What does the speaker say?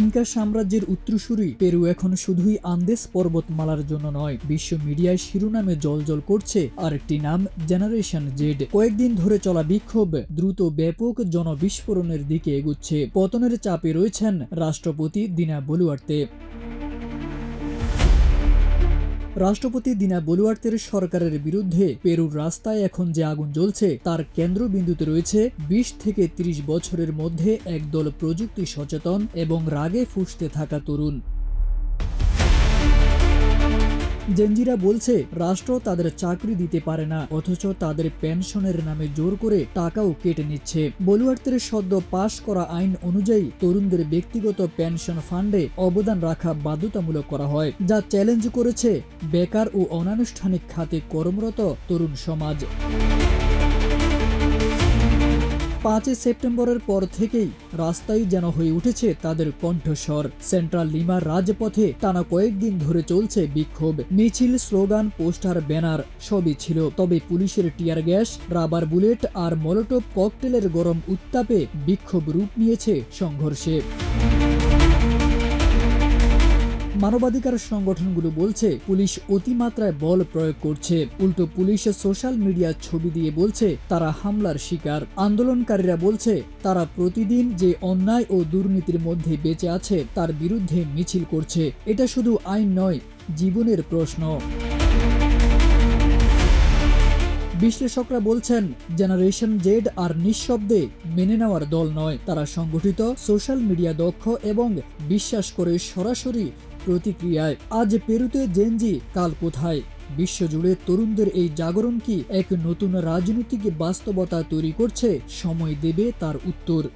Inca সাম্রাজ্যের উত্তরসূরি Peru এখন শুধুই আন্দেস পর্বতমালার জন্য নয়, বিশ্ব মিডিয়ায় শিরোনামে জলজল করছে আরেকটি নাম জেনারেশন জেড কয়েকদিন ধরে চলা বিক্ষোভ দ্রুত ব্যাপক জনবিস্ফোরণের দিকে এগুচ্ছে। পতনের চাপে রয়েছেন রাষ্ট্রপতি দিনা বলুয়ার্তে। রাষ্ট্রপতি দিনা বলুয়ার্তের সরকারের বিরুদ্ধে পেরুর রাস্তায় এখন যে আগুন জ্বলছে, তার কেন্দ্রবিন্দুতে রয়েছে বিশ থেকে ৩০ বছরের মধ্যে একদল প্রযুক্তি সচেতন এবং রাগে ফুসতে থাকা তরুণ। জেনজিরা বলছে, রাষ্ট্র তাদের চাকরি দিতে পারে না, অথচ তাদের পেনশনের নামে জোর করে টাকাও কেটে নিচ্ছে। বলুয়ার্তের সদ্য পাশ করা আইন অনুযায়ী তরুণদের ব্যক্তিগত পেনশন ফান্ডে অবদান রাখা বাধ্যতামূলক করা হয়, যা চ্যালেঞ্জ করেছে বেকার ও অনানুষ্ঠানিক খাতে কর্মরত তরুণ সমাজ। পাঁচই সেপ্টেম্বরের পর থেকেই রাস্তায় যেন হয়ে উঠেছে তাদের কণ্ঠস্বর। সেন্ট্রাল লিমার রাজপথে টানা কয়েকদিন ধরে চলছে বিক্ষোভ। মিছিল, স্লোগান, পোস্টার, ব্যানার সবই ছিল। তবে পুলিশের টিয়ার গ্যাস, রাবার বুলেট আর মলোটপ ককটেলের গরম উত্তাপে বিক্ষোভ রূপ নিয়েছে সংঘর্ষে। মানবাধিকার সংগঠনগুলো বলছে, পুলিশ অতিমাত্রায় বল প্রয়োগ করছে। উল্টো পুলিশ সোশ্যাল মিডিয়ার ছবি দিয়ে বলছে, তারা হামলার শিকার। আন্দোলনকারীরা বলছে, তারা প্রতিদিন যে অন্যায় ও দুর্নীতির মধ্যে বেঁচে আছে, তার বিরুদ্ধে মিছিল করছে। এটা শুধু আইন নয়, জীবনের প্রশ্ন। বিশ্লেষকরা বলছেন, জেনারেশন জেড আর নিঃশব্দে মেনে নেওয়ার দল নয়। তারা সংগঠিত, সোশ্যাল মিডিয়া দক্ষ এবং বিশ্বাস করে সরাসরি প্রতিক্রিয়ায়। আজ পেরুতে জেনজি, কাল কোথায়? বিশ্বজুড়ে তরুণদের এই জাগরণ কি এক নতুন রাজনৈতিক বাস্তবতা তৈরি করছে? সময় দেবে তার উত্তর।